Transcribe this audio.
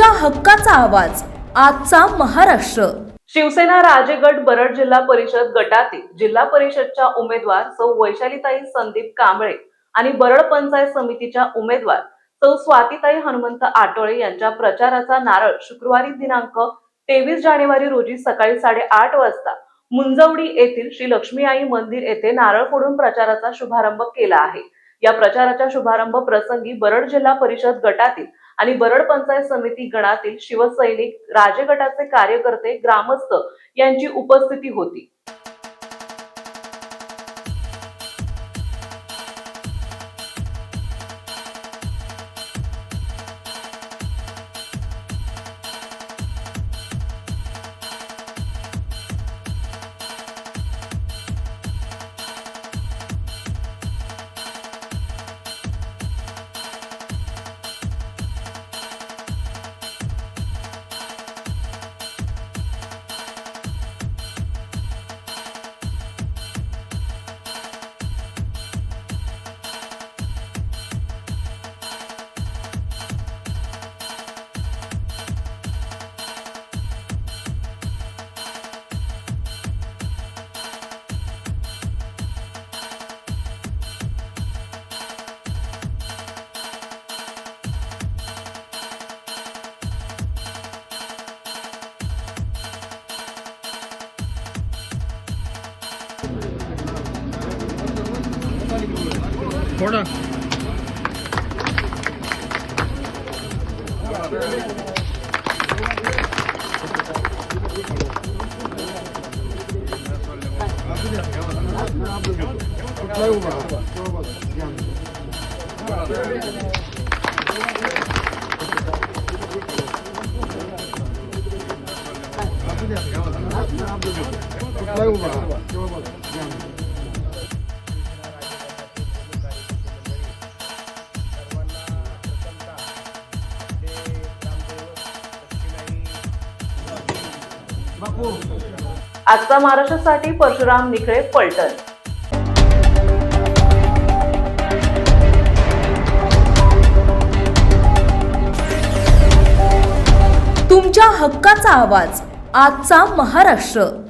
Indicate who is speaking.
Speaker 1: तुमच्या हक्काचा आवाज. आजचा महाराष्ट्र.
Speaker 2: शिवसेना राजेगड बरड जिल्हा परिषद गटातील जिल्हा परिषदच्या उमेदवार सौ वैशालीताई संदीप कांबळे आणि बरड पंचायत समितीच्या उमेदवार सौ स्वातीताई हनुमंत आटोळे यांच्या प्रचाराचा नारळ शुक्रवारी दिनांक तेवीस जानेवारी रोजी सकाळी साडेआठ वाजता मुंजवडी येथील श्री लक्ष्मी आई मंदिर येथे नारळ फोडून प्रचाराचा शुभारंभ केला आहे. या प्रचाराच्या शुभारंभ प्रसंगी बरड जिल्हा परिषद गटातील आणि बरड पंचायत समिती गणातील शिवसैनिक राजे गटाचे कार्यकर्ते ग्रामस्थ यांची उपस्थिती होती.
Speaker 3: Orada. Kutlayın var.
Speaker 2: आजचा महाराष्ट्रासाठी परशुराम निखळे पलटण.
Speaker 1: तुमच्या हक्काचा आवाज आजचा महाराष्ट्र.